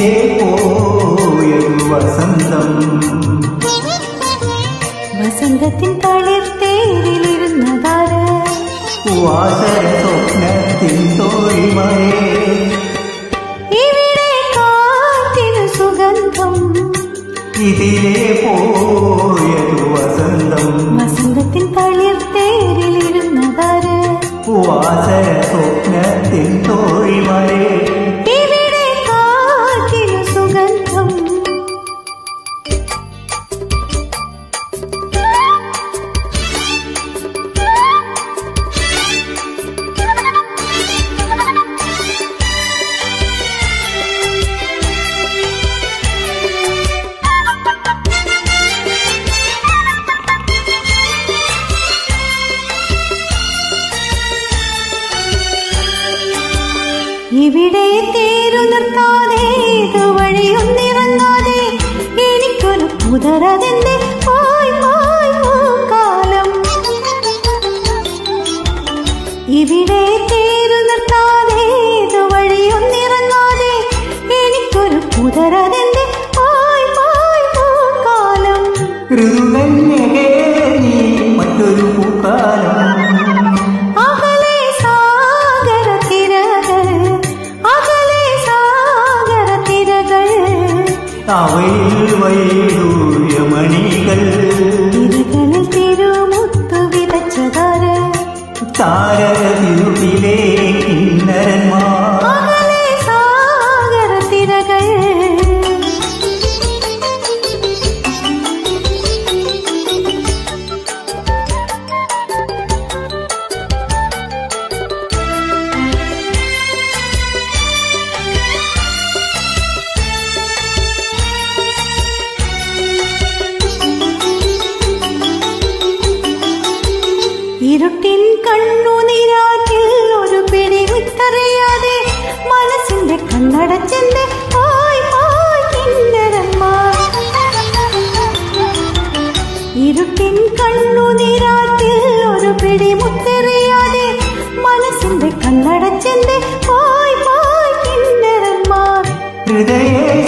இதே போயும் வசந்தம். வசந்தத்தின் தளிர் தேரில் இருந்ததார வாசர சொப்னத்தின் தோழிமரே இவிடே காத்தின சுகந்தம். இதிலே போயது வசந்தம். வசந்தத்தின் தளிர் தேரில் இருந்ததார வாசர சொப்னத்தின் தோழி ഇവിടെ തേരു നിർത്താതെ വഴിയൊന്നിറങ്ങാതെ എനിക്കൊരു പുതറതെന്റെ പോയി പോയി കാലം. ഇവിടെ തിരകളിൽ തിരുമുത്തു വിതച്ചതാര? കിന്നരന്മാർ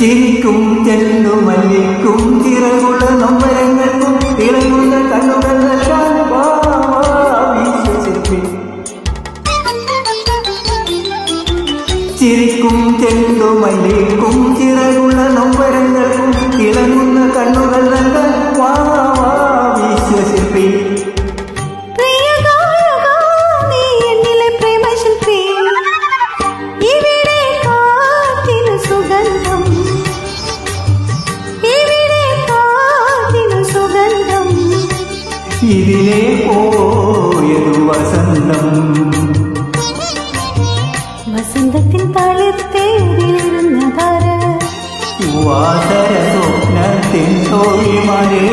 ചിരിക്കും ചെല്ലുമല്ലിക്കും ചിറകുള്ള നമ്പരങ്ങൾക്കും തിളങ്ങുന്ന കണ്ണുകൾ നൽകാൻ. ചിരിക്കും ചെല്ലുമല്ലിക്കും ചിറകുള്ള നൊമ്പരങ്ങൾക്കും തിളങ്ങുന്ന കണ്ണുകൾ നൽകാൻ ഇതിലെ പോയതു വസന്തം. വസന്തത്തിൻ തളിർത്തേരിലിരുന്നതാര് വാസര സ്വപ്നത്തിൻ തോഴിമാരേ